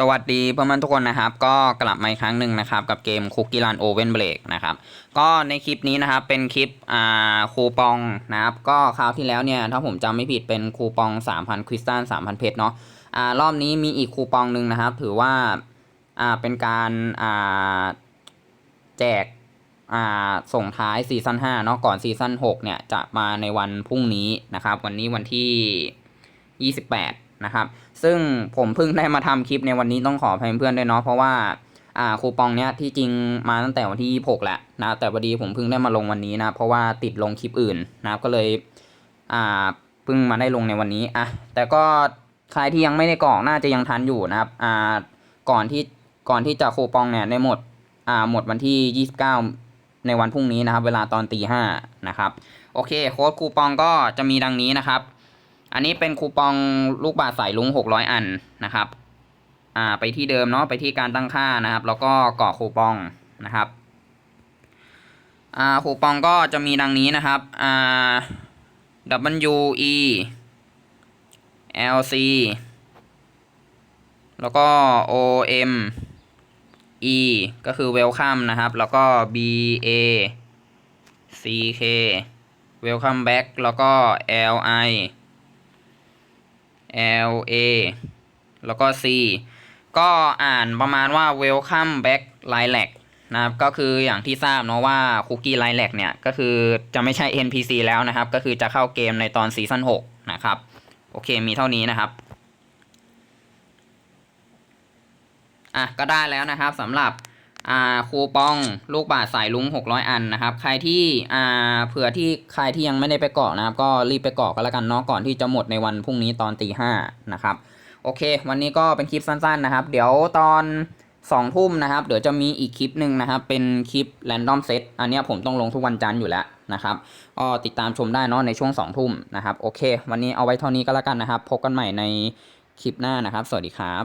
สวัสดีเพื่อนๆทุกคนนะครับ ก็กลับมาอีกครั้งหนึ่งนะครับ กับเกมคุกกี้รันโอเวนเบรกนะครับ ก็ในคลิปนี้นะครับ เป็นคลิปอ่าคูปองนะครับ ก็คราวที่แล้วเนี่ย ถ้าผมจำไม่ผิดเป็นคูปอง 3,000คริสตัล3,000 เพชรเนาะอ่ารอบนี้มีอีกคูปองหนึ่งนะครับ ถือว่าอ่าเป็นการอ่าแจกอ่าส่งท้ายซีซั่น5เนาะก่อนซีซั่น6เนี่ยจะมาในวันพรุ่งนี้นะครับ วันนี้วันที่ 28 นะครับ ซึ่งผมเพิ่งได้มาทำคลิปในวันนี้ต้องขออภัยเพื่อนด้วยเนาะเพราะว่าอ่าคูปองเนี้ยที่จริงมาตั้งแต่วันที่ 26 แหละนะแต่พอดีผมเพิ่งได้มาลงวันนี้นะเพราะว่าติดลงคลิปอื่นนะครับก็เลยอ่าเพิ่งมาได้ลงในวันนี้อะแต่ก็ใครที่ยังไม่ได้กรอกน่าจะยังทันอยู่นะครับอ่าก่อนที่ก่อนที่จะคูปองเนี่ยได้หมดอ่าหมดวันที่ 29 ในวันพรุ่งนี้นะครับ เวลาตอนตีห้านะครับ โอเค โค้ดคูปองก็จะมีดังนี้นะครับ อันนี้เป็นคูปองลูกบาศก์สายลุง600อันนะครับ อ่าไปที่เดิมเนาะไปที่การตั้งค่านะครับ แล้วก็กรอกคูปองนะครับอ่าคูปองก็จะมีดังนี้นะครับอ่า W E L C แล้วก็ O M E ก็คือ welcome นะครับ แล้วก็ B A C K welcome back แล้วก็ L I L A แล้วก็ C ก็อ่านประมาณว่า welcome back lilac นะครับ ก็คืออย่างที่ทราบเนาะว่าคุกกี้ lilac เนี่ย ก็คือจะไม่ใช่ NPC แล้วนะครับ ก็คือจะเข้าเกมในตอนซีซั่น6นะครับ โอเค มีเท่านี้นะครับ อะ ก็ได้แล้วนะครับสำหรับ อ่าคูปองลูกบาศก์สายลุง 600 อันนะครับ ใครที่อ่าเผื่อที่ใครที่ยังไม่ได้ไปเกาะนะครับ ก็รีบไปเกาะกันแล้วกันเนาะก่อนที่จะหมดในวันพรุ่งนี้ตอนตีห้านะครับโอเค วันนี้ก็เป็นคลิปสั้นๆนะครับ เดี๋ยวตอน2ทุ่มนะครับ เดี๋ยวจะมีอีกคลิปหนึ่งนะครับ เป็นคลิป Random Set อันนี้ผมต้องลงทุกวันจันทร์อยู่แล้วนะครับก็ติดตามชมได้เนาะในช่วง2ทุ่มนะครับ โอเค วันนี้เอาไว้เท่านี้ก็แล้วกันนะครับ พบกันใหม่ในคลิปหน้านะครับ สวัสดีครับ